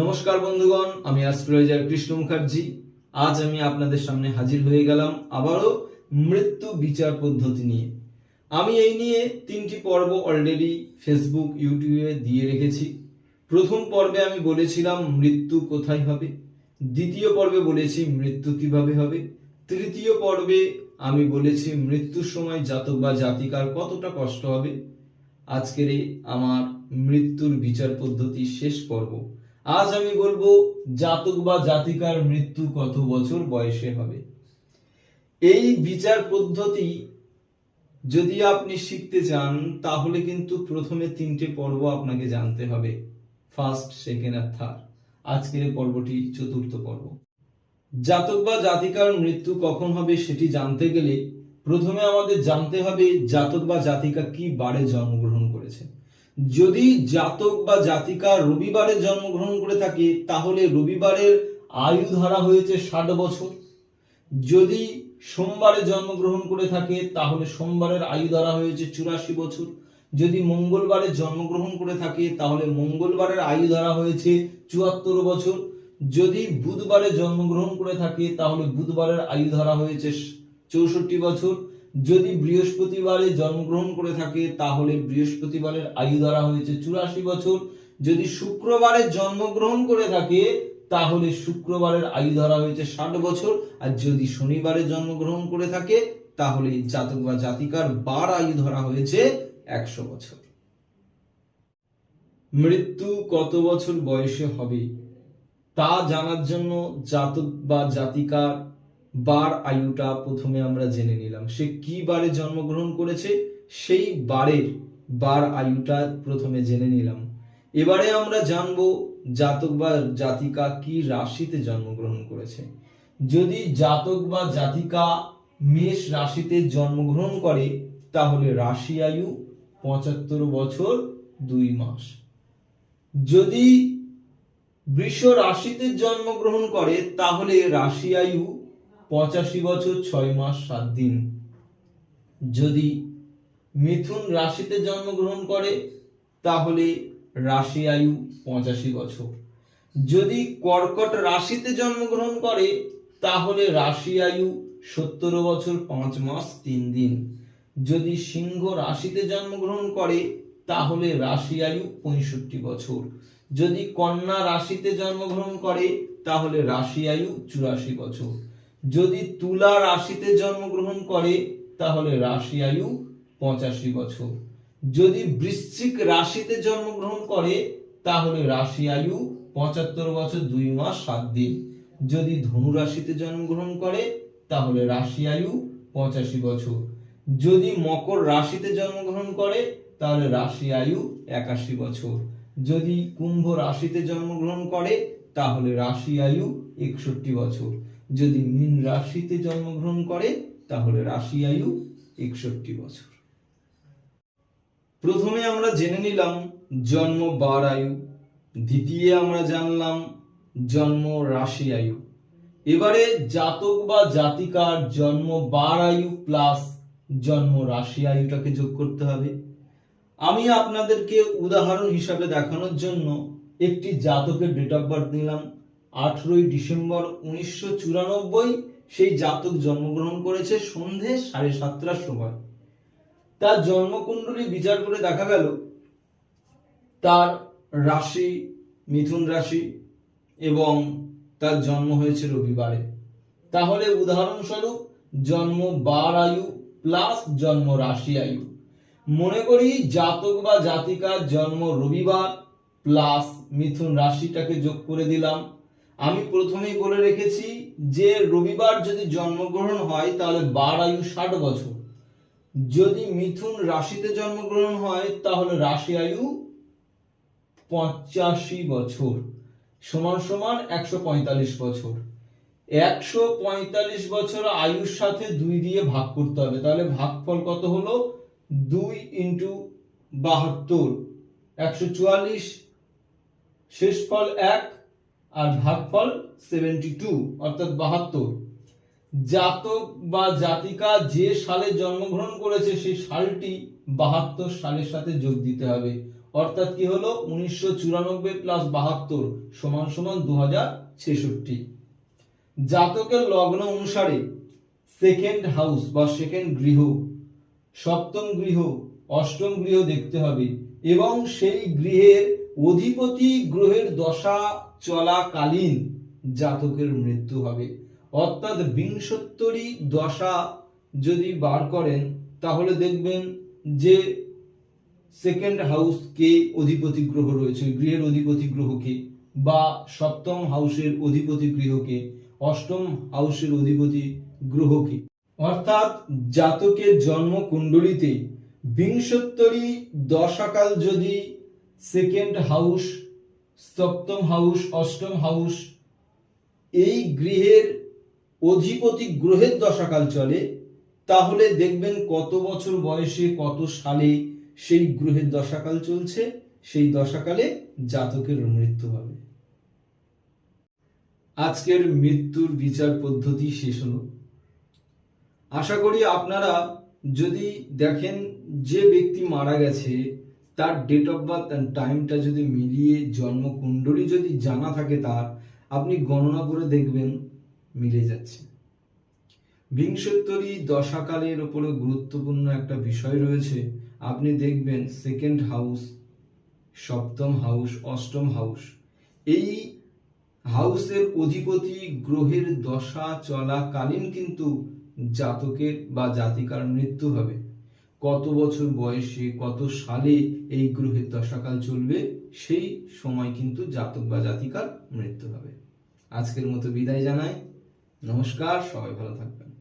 নমস্কার বন্ধুগণ, আমি অ্যাস্ট্রোলজার কৃষ্ণ মুখার্জি। আজ আমি আপনাদের সামনে হাজির হয়ে গেলাম আবারও মৃত্যু বিচার পদ্ধতি নিয়ে। আমি এই নিয়ে তিনটি পর্ব অলরেডি ফেসবুক ইউটিউবে দিয়ে রেখেছি। প্রথম পর্বে আমি বলেছিলাম মৃত্যু কোথায় হবে, দ্বিতীয় পর্বে বলেছি মৃত্যু কীভাবে হবে, তৃতীয় পর্বে আমি বলেছি মৃত্যুর সময় জাতক বা জাতিকার কতটা কষ্ট হবে। আজকের আমার মৃত্যুর বিচার পদ্ধতি শেষ পর্ব। আজ আমি বলব, জাতক বা জাতিকার মৃত্যু কত বছর বয়সে হবে? এই বিচার পদ্ধতি যদি আপনি শিখতে চান, তাহলে কিন্তু প্রথমে তিনটে পর্ব আপনাকে জানতে হবে। ফার্স্ট সেকেন্ড আর থার্ড আজকের পর্বটি চতুর্থ পর্ব। জাতক বা জাতিকার মৃত্যু কখন হবে সেটি জানতে গেলে প্রথমে আমাদের জানতে হবে জাতক বা জাতিকা কি বারে জন্মগ্রহণ করেছে। যদি জাতক বা জাতিকা রবিবারে জন্মগ্রহণ করে থাকে, তাহলে রবিবারের আয়ু ধরা হয়েছে ষাট বছর। যদি সোমবারে জন্মগ্রহণ করে থাকে, তাহলে সোমবারের আয়ু ধরা হয়েছে চুরাশি বছর। যদি মঙ্গলবারে জন্মগ্রহণ করে থাকে, তাহলে মঙ্গলবারের আয়ু ধরা হয়েছে চুয়াত্তর বছর। যদি বুধবারে জন্মগ্রহণ করে থাকে, তাহলে বুধবারের আয়ু ধরা হয়েছে চৌষট্টি বছর। যদি বৃহস্পতিবারে জন্মগ্রহণ করে থাকে, তাহলে বৃহস্পতিবারের আয়ু ধরা হয়েছে চুরাশি বছর। যদি শুক্রবারে জন্মগ্রহণ করে থাকে, তাহলে শুক্রবারের আয়ু ধরা হয়েছে ষাট বছর। আর যদি শনিবারে জন্মগ্রহণ করে থাকে, তাহলে জাতক বা জাতিকার বার আয়ু ধরা হয়েছে একশো বছর। মৃত্যু কত বছর বয়সে হবে, তা জানার জন্য জাতক বা জাতিকার বার আয়ুটা প্রথমে আমরা জেনে নিলাম। সে কি বারে জন্মগ্রহণ করেছে? সেই বারের বার আয়ুটা প্রথমে জেনে নিলাম। এবারে আমরা জানব জাতক বা জাতিকা কি রাশিতে জন্মগ্রহণ করেছে। যদি জাতক বা জাতিকা মেষ রাশিতে জন্মগ্রহণ করে, তাহলে রাশি আয়ু পঁচাত্তর বছর দুই মাস। যদি বৃষ রাশিতে জন্মগ্রহণ করে, তাহলে রাশি আয়ু পঁচাশি বছর ছয় মাস সাত দিন। যদি মিথুন রাশিতে জন্মগ্রহণ করে, তাহলে রাশি আয়ু পঁচাশি বছর। যদি কর্কট রাশিতে জন্মগ্রহণ করে, তাহলে রাশি আয়ু সত্তর বছর পাঁচ মাস তিন দিন। যদি সিংহ রাশিতে জন্মগ্রহণ করে, তাহলে রাশি আয়ু পঁয়ষট্টি বছর। যদি কন্যা রাশিতে জন্মগ্রহণ করে, তাহলে রাশি আয়ু চুরাশি বছর। যদি তুলা রাশিতে জন্মগ্রহণ করে, তাহলে রাশি আয়ু পঁচাশি বছর। যদি বৃশ্চিক রাশিতে জন্মগ্রহণ করে, তাহলে রাশি আয়ু পঁচাত্তর বছর দুই মাস সাত দিন। যদি ধনু রাশিতে জন্মগ্রহণ করে, তাহলে রাশি আয়ু পঁচাশি বছর। যদি মকর রাশিতে জন্মগ্রহণ করে, তাহলে রাশি আয়ু একাশি বছর। যদি কুম্ভ রাশিতে জন্মগ্রহণ করে, তাহলে রাশি আয়ু একষট্টি বছর। যদি মীন রাশিতে জন্মগ্রহণ করে, তাহলে রাশি আয়ু একষট্টি বছর। প্রথমে আমরা জেনে নিলাম জন্ম বার আয়ু, দ্বিতীয় আমরা জানলাম জন্ম রাশি আয়ু। এবারে জাতক বা জাতিকার জন্ম বার আয়ু প্লাস জন্ম রাশি আয়ুটাকে যোগ করতে হবে। আমি আপনাদেরকে উদাহরণ হিসাবে দেখানোর জন্য একটি জাতকের ডেট অফ বার্থ নিলাম। আঠেরোই ডিসেম্বর উনিশশো চুরানব্বই সেই জাতক জন্মগ্রহণ করেছে সন্ধে সাড়ে সাতটার সময়। তার জন্মকুণ্ডলী বিচার করে দেখা গেল, তার রাশি, মিথুন রাশি এবং তার জন্ম হয়েছে রবিবারে। তাহলে উদাহরণস্বরূপ, জন্ম বার আয়ু প্লাস জন্ম রাশি আয়ু। মনে করি জাতক বা জাতিকার জন্ম রবিবার প্লাস মিথুন রাশিটাকে যোগ করে দিলাম। আমি প্রথমেই বলে রেখেছি যে রবিবার যদি জন্মগ্রহণ হয়, তাহলে বার আয়ু ষাট বছর। যদি মিথুন রাশিতে জন্মগ্রহণ হয়, তাহলে রাশি আয়ু পঁচাশি বছর, সমান সমান একশো পঁয়তাল্লিশ বছর। একশো পঁয়তাল্লিশ বছর আয়ুর সাথে দুই দিয়ে ভাগ করতে হবে। তাহলে ভাগফল কত হলো? দুই ইন্টু বাহাত্তর। একশো চুয়াল্লিশ শেষ ফল এক আর ভাগফল সেভেন্টি টু অর্থাৎ বাহাত্তর। জাতক বা জাতিকা যে সালে জন্মগ্রহণ করেছে, সেই সালটি বাহাত্তর সালের সাথে যোগ দিতে হবে। অর্থাৎ কি হলো? উনিশশো চুরানব্বই প্লাস বাহাত্তর সমান সমান দু হাজার ছেষট্টি। জাতকের লগ্ন অনুসারে সেকেন্ড হাউস বা সেকেন্ড গৃহ, সপ্তম গৃহ, অষ্টম গৃহ দেখতে হবে এবং সেই গৃহের অধিপতি গ্রহের দশা চলাকালীন জাতকের মৃত্যু হবে। অর্থাৎ বিংশোত্তরী দশা যদি বার করেন, তাহলে দেখবেন যে সেকেন্ড হাউস কে অধিপতি গ্রহ রয়েছে গৃহের অধিপতি গ্রহকে, বা সপ্তম হাউসের অধিপতি গৃহকে, অষ্টম হাউসের অধিপতি গ্রহকে। অর্থাৎ জাতকের জন্ম কুণ্ডলিতে বিংশোত্তরী দশাকাল যদি সেকেন্ড হাউস, সপ্তম হাউস, অষ্টম হাউস, এই গৃহের অধিপতি গ্রহের দশাকাল চলে, তাহলে দেখবেন কত বছর বয়সে, কত সালে সেই গ্রহের দশাকাল চলছে, সেই দশাকালে জাতকের মৃত্যু হবে। আজকের মৃত্যুর বিচার পদ্ধতি শেষ হল। আশা করি আপনারা যদি দেখেন যে ব্যক্তি মারা গেছে তার ডেট অফ বার্থ অ্যান্ড টাইমটা যদি মিলিয়ে জন্মকুণ্ডলী যদি জানা থাকে তার, আপনি গণনা করে দেখবেন মিলে যাচ্ছে। বিংশোত্তরী দশাকালের ওপরে গুরুত্বপূর্ণ একটা বিষয় রয়েছে। আপনি দেখবেন সেকেন্ড হাউস সপ্তম হাউস অষ্টম হাউস এই হাউসের অধিপতি গ্রহের দশা চলাকালীন কিন্তু জাতকের বা জাতিকার মৃত্যু হবে। কত বছর বয়সে, কত সালে এই গ্রহের দশাকাল চলবে, সেই সময় কিন্তু জাতক বা জাতিকার মৃত্যু হবে। আজকের মতো বিদায় জানাই। নমস্কার, সবাই ভালো থাকবেন।